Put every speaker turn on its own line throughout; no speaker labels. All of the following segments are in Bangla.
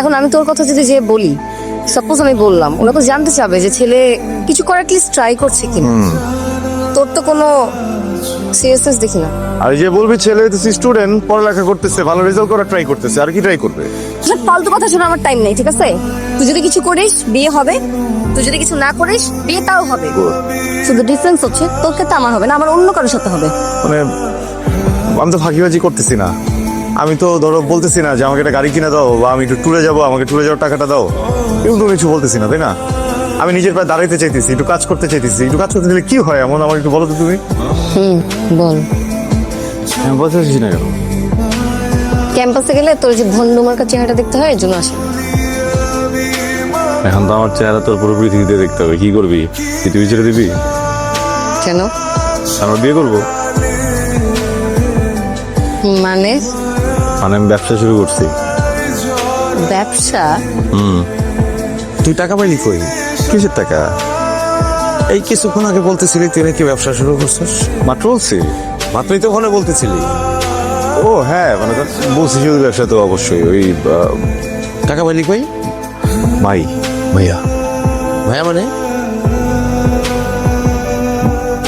এখন আমি তোর কথা যদি যে বলি সাপোজ আমি বললাম ওরা তো জানতে চাবে যে ছেলে কিছু করার অ্যাটলিস্ট ট্রাই করছে কিনা। তোর তো কোনো সিরিয়াসনেস দেখি না।
আর যে বলবি ছেলে হইতেছে স্টুডেন্ট পড়ালেখা করতেছে ভালো রেজাল্ট করার ট্রাই করতেছে আর কি ট্রাই করবে?
এসব ফালতু কথা শোনা আমার টাইম নেই ঠিক আছে? তুই যদি কিছু করিস বিয়ে হবে। তুই যদি কিছু না করিস বিয়ে তাও হবে। শুধু ডিফারেন্স হচ্ছে তোর ক্ষেত্রে আমার হবে না আমার অন্য কারোর সাথে হবে।
মানে আমি তো ফাঁকিবাজি করতেছি না। আমি তো ধরো বলতেছি না যে আমাকে একটা গাড়ি কিনে দাও বা আমি একটু ট্যুরে যাব আমাকে ট্যুরে যাওয়ার টাকাটা দাও। এরকম তো কিছু বলতেছি না তাই না? আমি নিজের পায়ে দাঁড়াইতে চাইতেছি একটু কাজ করতে চাইতেছি। একটু কাজ করতে দিলে কি হয়? এমন আমার একটু বলো তো তুমি।
হুম বল।
আমি বলতে না কেন?
ক্যাম্পাসে গেলে তোর যে ভন্ড মার্কা চেহারাটা দেখতে হয় এর জন্য আসে।
এখন তো আমার চেহারা তোর পুরো পৃথিবীতে দেখতে হবে। কি করবি? পৃথিবী ছেড়ে দিবি?
কেন?
আমরা বিয়ে করব।
মানে?
মানে আমি ব্যবসা শুরু করছি।
ব্যবসা? হুম।
তুই টাকা পাইলি কই? কিসের টাকা? এই কিছুক্ষণ আগে বলতেছিলি তুই নাকি ব্যবসা শুরু করছিস?
মাত্র বলছি?
মাত্রই তো ওখানে বলতেছিলি। ও হ্যাঁ মানে তো
বলছি শুধু ব্যবসা তো অবশ্যই ওই
টাকা পাইলি কই?
মাই। ভাইয়া।
ভাইয়া মানে?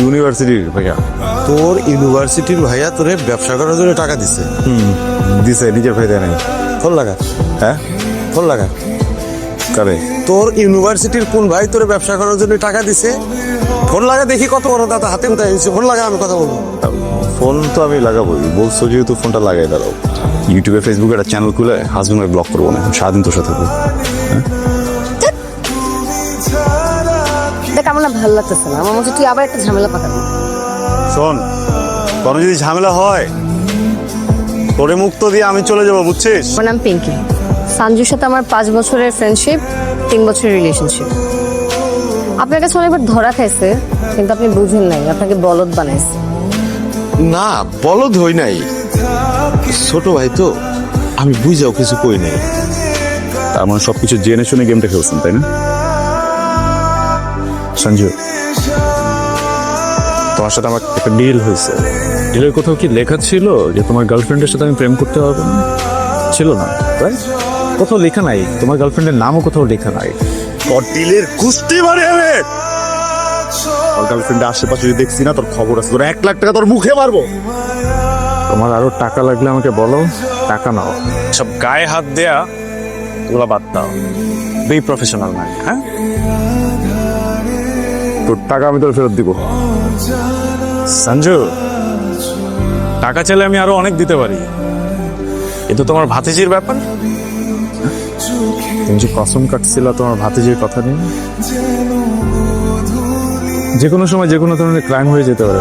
ইউনিভার্সিটির ভাইয়া।
তোর ইউনিভার্সিটির ভাইয়া তোরে ব্যবসা করার জন্য টাকা দিছে।
হুম দিছে নিজের দেয় নাই।
ফোন লাগা।
হ্যাঁ?
ফোন লাগা।
কারে?
তোর ইউনিভার্সিটির কোন ভাই তোরে ব্যবসা করার জন্য টাকা দিছে? ফোন লাগা দেখি কত বড় দাদা হাতে কোথায় দিচ্ছে ফোন লাগা আমি কথা বলব।
ফোন তো আমি লাগাবোই। বলছো যেহেতু ফোনটা লাগাই দাঁড়াও। ইউটিউবে ফেসবুকে একটা চ্যানেল খুলে হাজবেন্ড ব্লক করব না। সারাদিন তোর সাথে থাকব।
ভালো লাগতেছে না। আমার মনে হচ্ছে তুই আবার একটা ঝামেলা পাকাবি।
শোন কোনো যদি ঝামেলা হয় তোরে মুক্ত দিয়ে আমি চলে যাব বুঝছিস?
আমার নাম পিঙ্কি। সঞ্জুর সাথে আমার পাঁচ বছরের ফ্রেন্ডশিপ তিন বছরের রিলেশনশিপ আপনার কাছে অনেকবার ধরা খাইছে কিন্তু আপনি বুঝেন নাই আপনাকে বলদ বানাইছে।
না বলদ হই নাই। ছোট ভাই তো আমি বুঝাও কিছু কই নাই।
তার মানে সবকিছু জেনে শুনে গেমটা খেলছেন তাই না? সঞ্জু তোমার সাথে আমার একটা ডিল হয়েছে। ডিলের কোথাও কি লেখা ছিল যে তোমার গার্লফ্রেন্ডের সাথে আমি প্রেম করতে পারব না ছিল না রাইট কোথাও লেখা নাই তোমার গার্লফ্রেন্ডের নামও কোথাও লেখা নাই।
তোর দিলের কুস্তি মারে আমি
তোর গার্লফ্রেন্ডের আশেপাশে যদি দেখছি না তোর খবর আছে। তোর এক লাখ টাকা তোর মুখে মারবো। তোমার আরও টাকা লাগলে আমাকে বলো টাকা নাও। সব গায়ে হাত দেয়া ওগুলো বাদ দাও। বি প্রফেশনাল ম্যান হ্যাঁ? তোর টাকা আমি তোর ফেরত দিব। সঞ্জু, টাকা চাইলে আমি আরও অনেক দিতে পারি। কিন্তু তোমার ভাতিজির ব্যাপার। তুমি যে কসম কাটছিল তোমার ভাতিজির কথা নিয়ে। যে কোনো সময় যে কোনো ধরনের ক্রাইম হয়ে যেতে পারে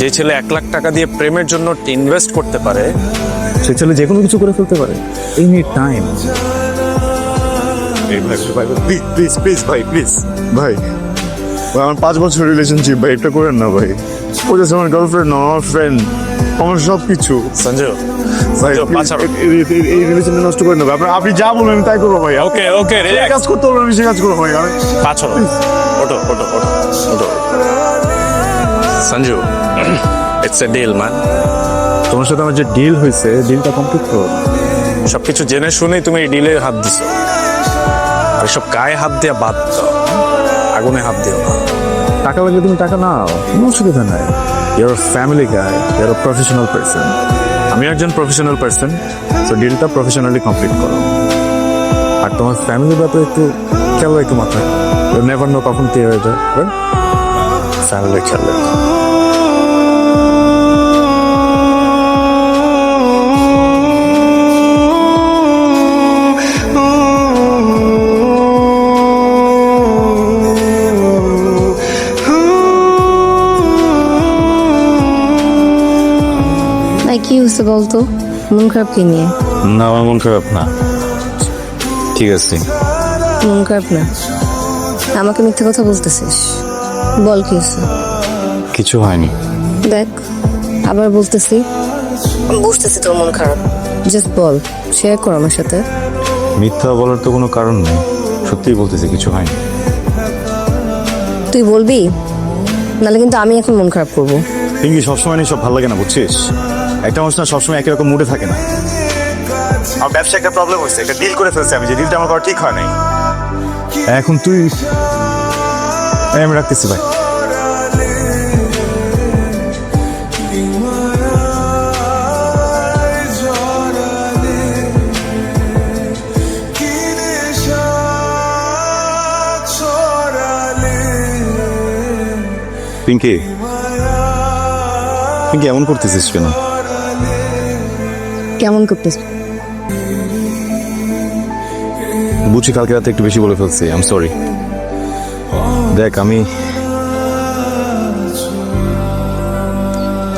যে ছেলে এক লাখ টাকা দিয়ে প্রেমের জন্য ইনভেস্ট করতে পারে, সে ছেলে যে কোনো কিছু করে ফেলতে পারে। Any time
please please please ভাই প্লিজ ভাই ভাই, আমার পাঁচ বছর রিলেশনশিপ ভাই এটা করেন না ভাই। ও জাস্ট আমার গার্লফ্রেন্ড না আমার ফ্রেন্ড আমার সব কিছু
সঞ্জু
ভাই এই- রিলেশনটা নষ্ট করেন না ভাই। আপনি- যা বলবেন তাই করব ভাই।
ওকে ওকে
কাজ করতে হবে আমি সে কাজ করব ভাই। আমি
পাছড়ো ওটো ওটো ওটো ওটো Sanju it's a deal man তোমার সাথে আমার যে ডিল হয়েছে ডিলটা কমপ্লিট করো। সবকিছু জেনে শুনেই তুমি এই ডিলে হাত দিছো। আর সব গায়ে হাত দিয়ে বাদ আগুনে হাত দিও না। টাকা লাগলে তুমি টাকা নাও। কোনো অসুবিধা নাই। Your family guy your professional person আমি একজন প্রফেশনাল পার্সন তো ডিলটা প্রফেশনালি কমপ্লিট করো। আর তোমার ফ্যামিলির ব্যাপারে একটু খেয়াল একটু মাথায়। নেভার নো কখন কি হয়ে যায়। ফ্যামিলি খেয়াল রাখো।
কি হয়েছে বলতো? মন খারাপ কি নিয়ে?
না আমার মন খারাপ না। ঠিক আছে।
মন খারাপ না? আমাকে মিথ্যে কথা বলতেছিস? বল কি হয়েছে?
কিছু হয়নি।
দেখ আবার বলতেছি। বুঝতেছি তোর মন খারাপ। জাস্ট বল শেয়ার কর আমার সাথে।
মিথ্যা বলার তো কোনো কারণ নেই। সত্যিই বলতেছি কিছু হয়নি।
তুই বলবি? নাহলে কিন্তু আমি এখন মন খারাপ করব।
পিঙ্কি সবসময় সব ভালো লাগে না বুঝছিস?
একটা মানুষ না সবসময় একই রকম মুডে থাকে না। আমার ব্যবসা একটা প্রবলেম হয়েছে একটা ডিল করে ফেলছে আমি যে ডিলটা আমার করা ঠিক হয় নাই। এখন তুই আমি রাখতেছি ভাই। পিঙ্কি। পিঙ্কি এমন করতেছিস কেন?
কেমন করতেছ?
বুঝি কালকে রাতে একটু বেশি বলে ফেলছি আম সরি দেখ আমি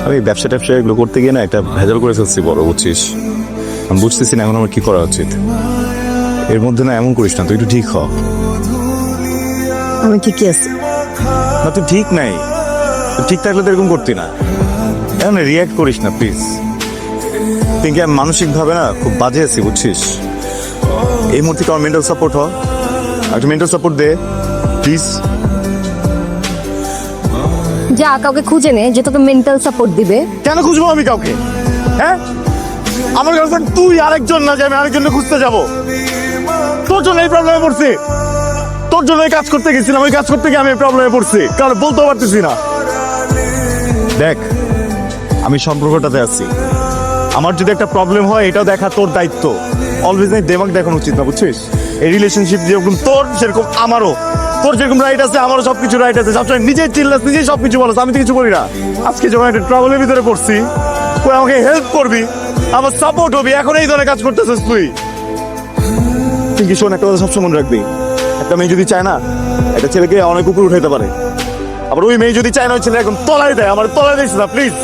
আমি ব্যবসা ট্যাবসা এগুলো করতে গিয়ে না একটা ভেজাল করে ফেলছি বড় বুঝছিস? আমি বুঝতেছি না এখন আমার কি করা উচিত। এর মধ্যে না এমন করিস না তুই একটু ঠিক হ।
আমি ঠিকই আছি।
না তুই ঠিক নাই। ঠিক থাকলে তো এরকম করতি না। এখন রিয়াক্ট করিস না প্লিজ পিঙ্কি আমি মানসিকভাবে না খুব বাজে আছি বুঝছিস? এই মুহূর্তে আমার মেন্টাল সাপোর্ট হ একটা মেন্টাল সাপোর্ট দে প্লিজ
যা কাউকে খুঁজে নে যে তোকে মেন্টাল সাপোর্ট দিবে।
কেন খুঁজবো আমি কাউকে? হ্যাঁ? আমার গার্লফ্রেন্ড তুই আরেকজন না যে আমি আরেকজনকে খুঁজতে যাব। তোর জন্য এই প্রবলেমে পড়ছি। তোর জন্য এই কাজ করতে গেছিলাম ওই কাজ করতে গিয়ে আমি এই প্রবলেমে পড়ছি। কারণ বলতেও পারতেছি না। দেখ আমি সম্পর্কটাতে আছি। আমার যদি একটা প্রবলেম হয়, এটাও দেখা তোর দায়িত্ব। অলওয়েজ নাই দেমাক দেখানো উচিত না বুঝছিস? এই রিলেশনশিপ যেরকম তোর, সেরকম আমারও। তোর যেরকম রাইট আছে, আমারও সবকিছু রাইট আছে। সবসময় নিজেই চিল্লাস নিজেই সব কিছু বলস আমি তো কিছু করি না। আজকে যখন একটা ট্রাভেলের ভিতরে পড়ছি তুই আমাকে হেল্প করবি? আমার সাপোর্ট হবি। এখন এই ধরনের কাজ করতেছিস তুই। তুই শোন, একটা কথা সবসময় মনে রাখবি। একটা মেয়ে যদি চায় না, একটা ছেলেকে অনেক উপর উঠাইতে পারে। আবার ওই মেয়ে যদি চায় না, ওই ছেলে এখন তলায় দেয়। আমার তলায় দিস না প্লিজ